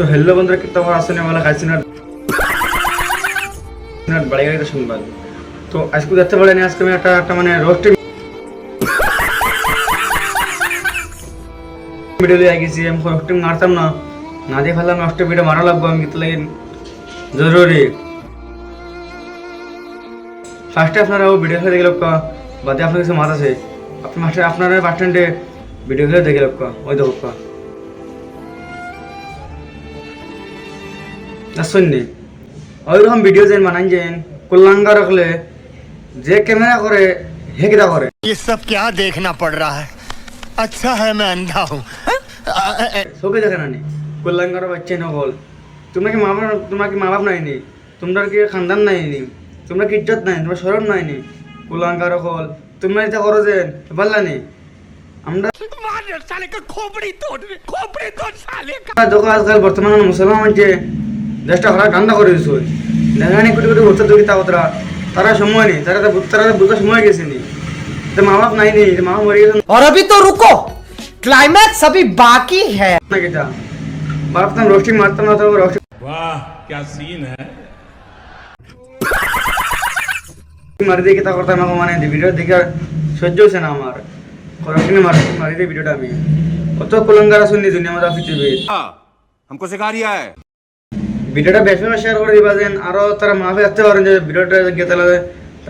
তো হেল্লো বন্ধুরা কিত্তা বড় আসেনি বলে খাইছি না। না বেড়ে গেছে সংবাদ তো আজকে দেখতে পারেনি আজকে আমি একটা একটা মানে রোস্টিং ভিডিও লিয়ে গেছি আমি রোস্টিং মারতাম না। না দিয়ে ফেললাম নষ্ট ভিডিও মারা লাগবো আমি কিন্তু লাগে? জরুরি। ফার্স্টে আপনারা ভিডিও খেলে দেখে লোক বাদে আপনার কিছু মাত আছে আপনি মাস্টার আপনারা বাস স্ট্যান্ডে ভিডিও খেলে দেখে লোক ওই দেখো না শুননি ওইরকম ভিডিও যেন বানান যেন কল্যাঙ্গা রাখলে যে ক্যামেরা করে হে কিতা করে ये सब क्या देखना पड़ रहा है अच्छा है मैं अंधा हूँ চোখে দেখে না নি কল্যাঙ্গার বাচ্চা নকল তোমরা কি মা বাপ তোমরা কি মা বাপ নাই নি তোমরা কি খানদান নাই নি তোমরা কি ইজ্জত নাই তোমার সরম নাই নি কল্যাঙ্গার কল তোমরা এটা করো যে পারলা নি আমরা দেখো আজকাল বর্তমানে মুসলমান মানছে দেশটা খারাপ ঠান্ডা করে দিছো দেখা নি কোটি কোটি বছর ধরে তা কথা তারা সময় নেই তারা তো তারা তো বুঝতে সময় গেছে নি তো মা বাপ নাই নি মা বাপ মরে গেছে और अभी तो रुको क्लाइमैक्स अभी बाकी है না কেটা বাপ তো রোস্টিং মারতাম না তো রোস্টিং वाह क्या सीन है মারি দিয়ে কিতা করতাম আমাকে মানে ভিডিও দেখে সহ্য হচ্ছে না আমার রোস্টিং মারি মারি দিয়ে ভিডিওটা আমি অত কুলঙ্গারা শুননি দুনিয়া মধ্যে পৃথিবী हमको सिखा रिया है ভিডিওটা বেশি বেশি শেয়ার করে দিবা যেন আরো তারা মাফি রাখতে পারেন যে ভিডিওটা গিয়ে তাহলে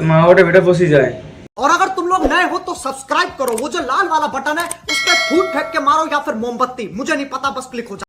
মা ওটা ভিডিও পৌঁছে যায় और अगर तुम लोग नए हो तो सब्सक्राइब करो वो जो लाल वाला बटन है उस पर फूट फेंक के मारो या फिर मोमबत्ती मुझे नहीं पता बस क्लिक हो जाए